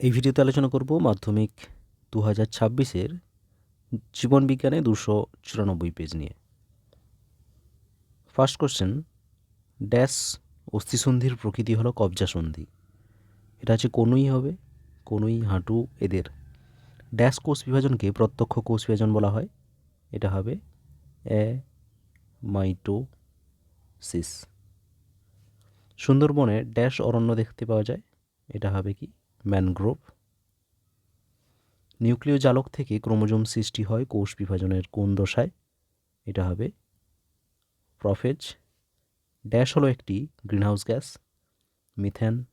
এই ভিডিওতে আলোচনা করব মাধ্যমিক দু হাজার ছাব্বিশের জীবনবিজ্ঞানে দুশো চুরানব্বই পেজ নিয়ে। ফার্স্ট কোশ্চেন ড্যাশ অস্থিসন্ধির প্রকৃতি হলো কবজা সন্ধি। এটা হচ্ছে কোনুই হবে, কোনুই হাঁটু এদের। ড্যাশ কোষ বিভাজনকে প্রত্যক্ষ কোষ বিভাজন বলা হয়। এটা হবে এ মাইটোসিস সুন্দরবনে ড্যাশ অরণ্য দেখতে পাওয়া যায়। এটা হবে কি? ম্যানগ্রোভ নিউক্লিয় জালক থেকে ক্রোমোজোম সৃষ্টি হয় কোষ বিভাজনের কোন দশায়? এটা হবে প্রফেজ। ড্যাশ হলো একটি গ্রিনহাউস গ্যাস, মিথেন।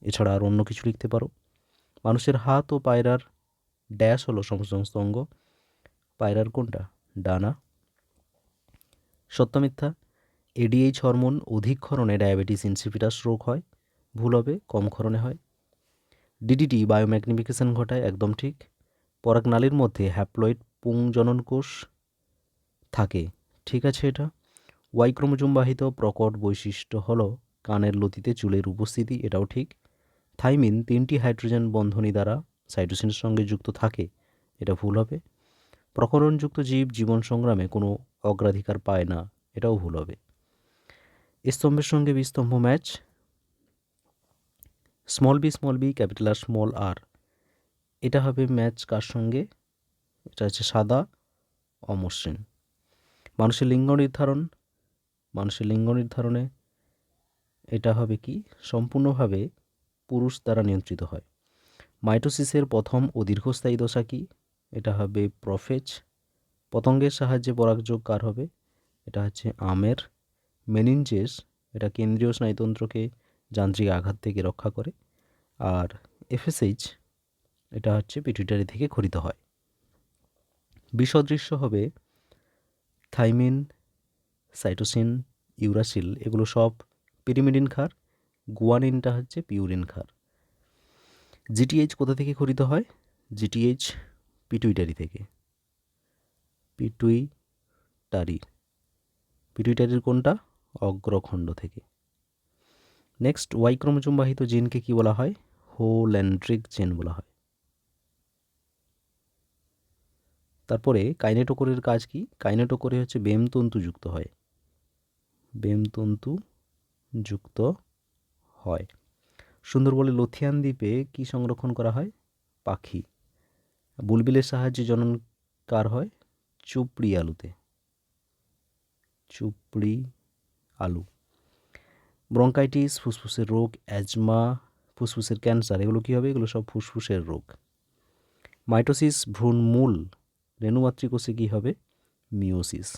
এছাড়া আর অন্য কিছু লিখতে পারো। মানুষের হাত ও পায়রার ড্যাশ হলো সমস্ত অঙ্গ। পায়রার কোনটা? ডানা। সত্য মিথ্যা এডিএইচ হরমোন অধিক ক্ষরণে ডায়াবেটিস ইনসিপিটাস রোগ হয়। ভুল হবে, কম ক্ষরণে হয়। ডিডিটি বায়োম্যাগনিফিকেশন ঘটায়, একদম ঠিক। পরাগনালীর মধ্যে হ্যাপ্লয়েড পুংজনন কোষ থাকে, ঠিক আছে এটা? ওয়াই ক্রোমোজোমবাহিত প্রকট বৈশিষ্ট্য হল কানের লতিতে চুলের উপস্থিতি, এটাও ঠিক। থাইমিন, তিনটি হাইড্রোজেন বন্ধনী দ্বারা সাইটোসিনের সঙ্গে যুক্ত থাকে, এটা ভুল হবে। প্রকরণযুক্ত জীব জীবন সংগ্রামে কোনো অগ্রাধিকার পায় না, এটাও ভুল হবে। স্তম্ভের সঙ্গে বিস্তম্ভ match small B small B capital R small R এটা হবে ম্যাচ কার সঙ্গে? এটা হচ্ছে সাদা, অমসৃণ। মানুষের লিঙ্গ নির্ধারণ, মানুষের লিঙ্গ নির্ধারণে এটা হবে কি? সম্পূর্ণভাবে পুরুষ দ্বারা নিয়ন্ত্রিত হয়। মাইটোসিসের প্রথম ও দীর্ঘস্থায়ী দশা কি? এটা হবে প্রফেজ। পতঙ্গের সাহায্যে পরাগযোগ কার হবে? এটা হচ্ছে আমের। মেনিনজেস, এটা কেন্দ্রীয় স্নায়ুতন্ত্রকে যান্ত্রিক আঘাত থেকে রক্ষা করে। আর এফএসএইচ এটা হচ্ছে পিটুইটারি থেকে খরিত হয়। বিসদৃশ্য হবে থাইমিন, সাইটোসিন, ইউরাসিল, এগুলো সব পিরিমিডিন খার গুয়ানিনটা হচ্ছে পিউরিন খার জিটিএইচ কোথা থেকে খরিত হয়? জিটিএইচ পিটুইটারি থেকে। পিটুইটারি পিটুইটারির কোনটা? অগ্রখণ্ড থেকে। নেক্সট ওয়াই ক্রোমোজোম বাহিত জিনকে কি বলা হয়? হোল্যান্ড্রিক জিন বলা হয়। তারপরে কাইনেটোকোরের কাজ কি? কাইনেটোকোরে হচ্ছে বেমতন্তু যুক্ত হয়। বেমতন্তু যুক্ত হয়। সুন্দরবনে লথিয়ান দ্বীপে কি সংরক্ষণ করা হয়? পাখি। বুলবিলের সাহায্যে জনন কার হয়? চুপড়ি আলুতে। চুপড়ি আলু। ব্রঙ্কাইটিস, ফুসফুসের রোগ, অ্যাজমা, ফুসফুসের ক্যান্সার, এগুলো কী হবে? এগুলো সব ফুসফুসের রোগ। মাইটোসিস ভ্রূণ মূল রেণুমাতৃকোষে কী হবে? মিওসিস